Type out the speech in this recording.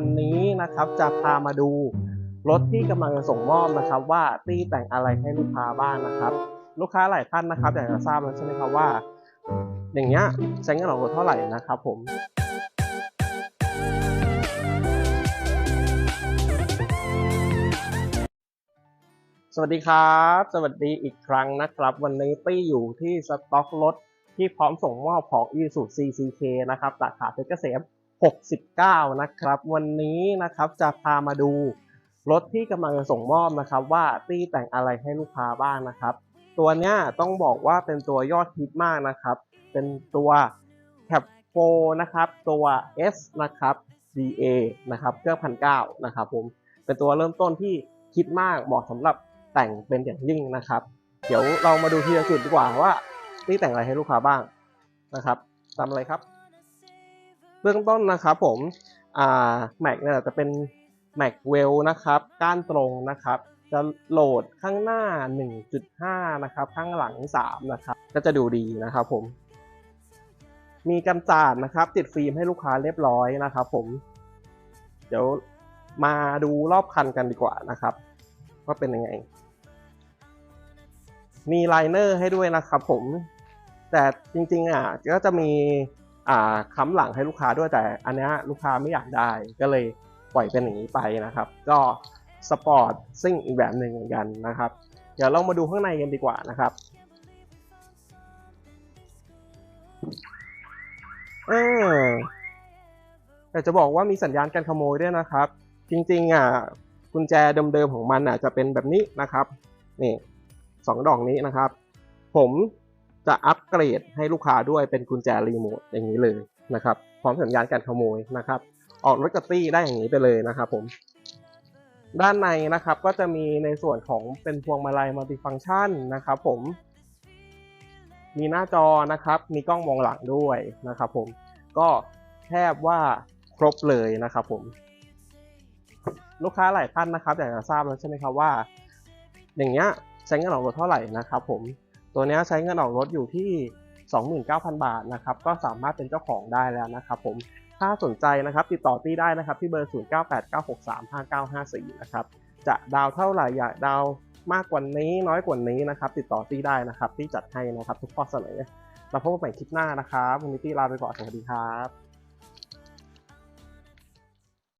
วันนี้นะครับจะพามาดูรถที่กำลังจะส่งมอบนะครับว่าตี้แต่งอะไรให้ลูกค้าบ้างนะครับ ลูกค้าหลายท่านนะครับอยากจะทราบแล้วใช่ไหมครับว่า อย่างเงี้ยใช้เงินออกรถเท่าไหร่นะครับ ผมสวัสดีครับ สวัสดีอีกครั้งนะครับ วันนี้ตี้อยู่ที่สต็อกรถที่พร้อมส่งมอบของ i s u CCK นะครับสาขาเพชรเกษม 69 นะครับ วันนี้นะครับจะพามาดูรถที่กำลังจะส่งมอบนะครับว่าตี้แต่งอะไรให้ลูกค้าบ้างนะครับ ตัวเนี้ยต้องบอกว่าเป็นตัวยอดฮิตมากนะครับ เป็นตัว Cap 4นะครับ ตัว S นะครับ DA นะครับเครื่องพันเก้านะครับผมเป็นตัวเริ่มต้นที่คิดมากเหมาะสำหรับแต่งเป็นอย่างยิ่งนะครับ เดี๋ยวเรามาดูทีละจุดดีกว่าว่านี่แต่งอะไรให้ลูกค้าบ้างนะครับทำอะไรครับ เบื้องต้นนะครับผมอ่าแม็กเนี่ยจะเป็นแม็กเวลนะครับก้านตรงนะครับ จะโหลดข้างหน้า 1.5 นะครับ ข้างหลัง 3 นะครับ ก็จะดูดีนะครับผม มีกันจาดนะครับ ติดฟิล์มให้ลูกค้าเรียบร้อยนะครับผม เดี๋ยวมาดูรอบคันกันดีกว่านะครับ ว่าเป็นยังไง มีไลเนอร์ให้ด้วยนะครับผม แต่จริงๆอะก็จะมี ค้ำหลังให้ลูกค้าด้วยแต่อันนี้ลูกค้าไม่อยากได้ก็เลยปล่อยเป็นอย่างนี้ไปนะครับ ก็สปอร์ตซิ่งอีกแบบหนึ่งเหมือนกันนะครับ เดี๋ยวเรามาดูข้างในกันดีกว่านะครับเออแต่จะบอกว่ามีสัญญาณการขโมยด้วยนะครับ จริงๆอะกุญแจเดิมๆของมันอะจะเป็นแบบนี้นะครับนี่สองดอกนี้นะครับ ผม จะอัปเกรดให้ลูกค้าด้วยเป็นกุญแจรีโมทอย่างนี้เลยนะครับ พร้อมสัญญาณการขโมยนะครับ ออกรถกระตี้ได้อย่างนี้ไปเลยนะครับผม ด้านในนะครับก็จะมีในส่วนของเป็นพวงมาลัยมัลติฟังก์ชันนะครับ ผม มีหน้าจอนะครับ มีกล้องมองหลังด้วยนะครับ ผมก็แทบว่าครบเลยนะครับ ผม ลูกค้าหลายท่านนะครับอยากจะทราบแล้วใช่ไหมครับว่า อย่างเงี้ยใช้เงินออกรถเท่าไหร่นะครับ ผม ตัวนี้ใช้เงินออกรถอยู่ที่ 29,000 บาทนะครับ ก็สามารถเป็นเจ้าของได้แล้วนะครับผม ถ้าสนใจนะครับติดต่อตี้ได้นะครับที่เบอร์ 0989635954 นะครับ จะดาวเท่าไหร่อยากดาวมากกว่านี้น้อยกว่านี้นะครับ ติดต่อตี้ได้นะครับที่จัดให้นะครับทุกข้อเสนอเราพบกันใหม่คลิปหน้านะครับวันนี้ตี้ลาไปก่อนสวัสดีครับ